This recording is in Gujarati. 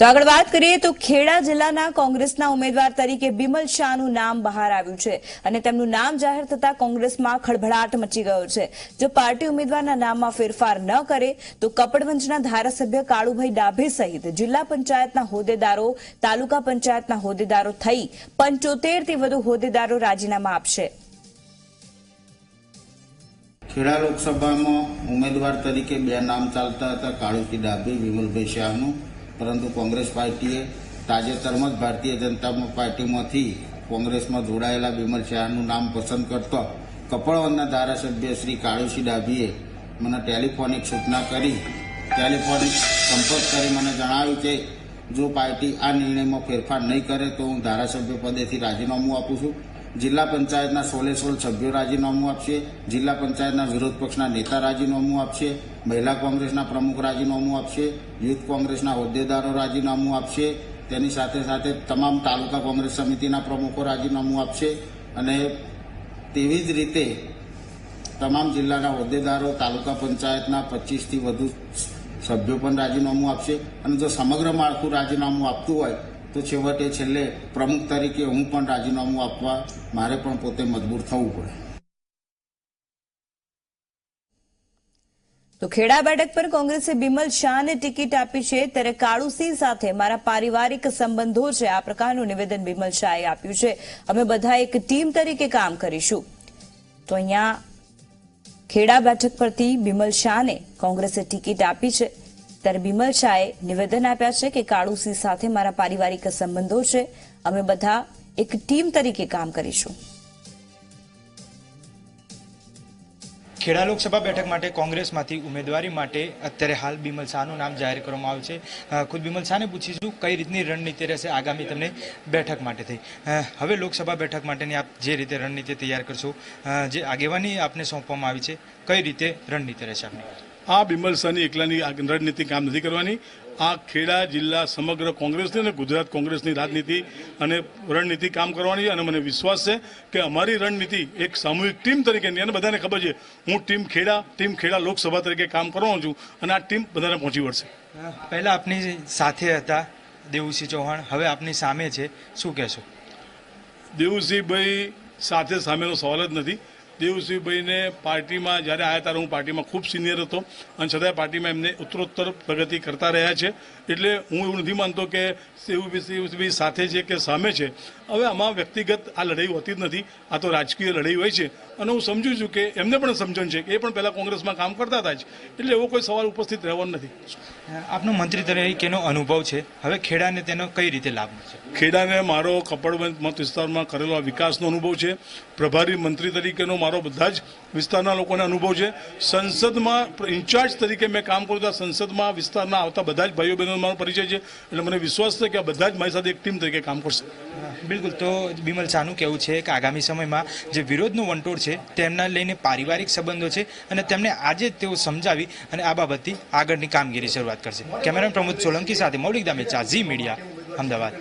તો આગળ વાત કરીએ તો ખેડા જિલ્લાના કોંગ્રેસના ઉમેદવાર તરીકે બિમલ શાહનું નામ બહાર આવ્યું છે અને તેમનું નામ જાહેર થતા કોંગ્રેસમાં ખળભળાટ મચી ગયો છે. જો પાર્ટી ઉમેદવારના નામમાં ફેરફાર ન કરે, તો કપડવંજના ધારાસભ્ય કાળુભાઈ ડાભે સહિત જિલ્લા પંચાયતના હોદ્દેદારો, તાલુકા પંચાયતના હોદ્દેદારો થઈ પંચોતેરથી વધુ હોદ્દેદારો રાજીનામા આપશે. ખેડા લોકસભામાં ઉમેદવાર તરીકે બે નામ ચાલતા હતા કાળુજી ડાભે, વિમલભાઈ શાહનું. પરંતુ કોંગ્રેસ પાર્ટીએ તાજેતરમાં જ ભારતીય જનતા પાર્ટીમાંથી કોંગ્રેસમાં જોડાયેલા બિમલ શાહનું નામ પસંદ કરતો કપળવનના ધારાસભ્ય શ્રી કાળુસિંહ ડાભીએ મને ટેલિફોનિક સૂચના કરી, ટેલિફોનિક સંપર્ક કરી મને જણાવ્યું કે જો પાર્ટી આ નિર્ણયમાં ફેરફાર નહીં કરે તો હું ધારાસભ્ય પદેથી રાજીનામું આપું છું. જિલ્લા પંચાયતના સોળે સોળ સભ્યો રાજીનામું આપશે, જિલ્લા પંચાયતના વિરોધ પક્ષના નેતા રાજીનામું આપશે, મહિલા કોંગ્રેસના પ્રમુખ રાજીનામું આપશે, યુથ કોંગ્રેસના હોદ્દેદારો રાજીનામું આપશે, તેની સાથે સાથે તમામ તાલુકા કોંગ્રેસ સમિતિના પ્રમુખો રાજીનામું આપશે અને તેવી જ રીતે તમામ જિલ્લાના હોદ્દેદારો તાલુકા પંચાયતના પચીસથી વધુ સભ્યો પણ રાજીનામું આપશે અને જો સમગ્ર માળખું રાજીનામું આપતું હોય તો છેવટે છેલ્લે પ્રમુખ તરીકે હું પણ રાજીનામું આપવા મારે પણ પોતે મજબૂર થવું પડે. તો ખેડા બેઠક પર કોંગ્રેસે બિમલ શાહને ટિકિટ આપી છે, ત્યારે કાળુસિંહ સાથે મારા પારિવારિક સંબંધો છે, આ પ્રકારનું નિવેદન બિમલ શાહે આપ્યું છે. અમે બધા એક ટીમ તરીકે કામ કરીશું. તો અહીંયા ખેડા બેઠક પરથી બિમલ શાહને કોંગ્રેસે ટિકિટ આપી છે. ત્યારે બિમલ શાહે નિવેદન આપ્યા છે કે કાળુસિંહ સાથે મારા પારિવારિક સંબંધો છે. અમે બધા એક ટીમ તરીકે કામ કરીશું. ખેડા લોકસભા બેઠક માટે કોંગ્રેસમાંથી ઉમેદવારી માટે અત્યારે હાલ બિમલ શાહનું નામ જાહેર કરવામાં આવ્યું છે. ખુદ બિમલ શાહને પૂછીશું કઈ રીતની રણનીતિ રહેશે આગામી તમને બેઠક માટે થઈ. હવે લોકસભા બેઠક માટેની આપ જે રીતે રણનીતિ તૈયાર કરશો જે આગેવાની આપને સોંપવામાં આવી છે, કઈ રીતે રણનીતિ રહેશે આપની? આ બિમલ શાહની એકલાની આ રણનીતિ કામ નથી કરવાની. આ ખેડા જિલ્લા સમગ્ર કોંગ્રેસની અને ગુજરાત કોંગ્રેસની રાજનીતિ અને રણનીતિ કામ કરવાની અને મને વિશ્વાસ છે કે અમારી રણનીતિ એક સામૂહિક ટીમ તરીકેની અને બધાને ખબર છે હું ટીમ ખેડા ટીમ ખેડા લોકસભા તરીકે કામ કરવાનો છું અને આ ટીમ બધાને પહોંચી વળશે. પહેલાં આપની સાથે હતા દેવુસિંહ ચૌહાણ હવે આપની સામે છે. શું કહેશો? દેવુસિંહભાઈ સાથે સામેનો સવાલ જ નથી. દેવુસિંહભાઈને પાર્ટીમાં જ્યારે આવ્યા ત્યારે હું પાર્ટીમાં ખૂબ સિનિયર હતો અને છતાંય પાર્ટીમાં એમને ઉત્તરોત્તર પ્રગતિ કરતા રહ્યા છે. એટલે હું એવું નથી માનતો કે દેવસિંહભાઈ સાથે છે કે સામે છે. હવે આમાં વ્યક્તિગત આ લડાઈ હોતી જ નથી. આ તો રાજકીય લડાઈ હોય છે. અને હું સમજુ છું કે એમને પણ સમજણ છે કે એ પણ પહેલાં કોંગ્રેસમાં કામ કરતા હતા જ. એટલે એવો કોઈ સવાલ ઉપસ્થિત રહેવાનો નથી. આપનો મંત્રી તરીકેનો અનુભવ છે? હવે ખેડાને તેનો કઈ રીતે લાભ મળશે ખેડાને મારો કપડવંત મત વિસ્તારમાં કરેલો વિકાસનો અનુભવ છે. પ્રભારી મંત્રી તરીકેનો મારો બધા જ વિસ્તારના લોકોને અનુભવ છે. સંસદમાં ઇન્ચાર્જ તરીકે મેં કામ કર્યું હતું સંસદમાં વિસ્તારના આવતા બધા જ ભાઈઓ બહેનો મારો પરિચય છે. એટલે મને વિશ્વાસ છે કે બધા જ મારી સાથે એક ટીમ તરીકે કામ કરશે. બિલકુલ. તો બિમલ શાહનું કહેવું છે કે આગામી સમયમાં જે વિરોધનો વંટોળ છે, તેમના લઈને પારિવારિક સંબંધો છે અને તેમને આજે તેઓ સમજાવી અને આ બાબતથી આગળની કામગીરી શરૂઆત કરશે. કેમેરામેન પ્રમોદ સોલંકી સાથે મૌલિક દામેચા, ઝી મીડિયા, અમદાવાદ.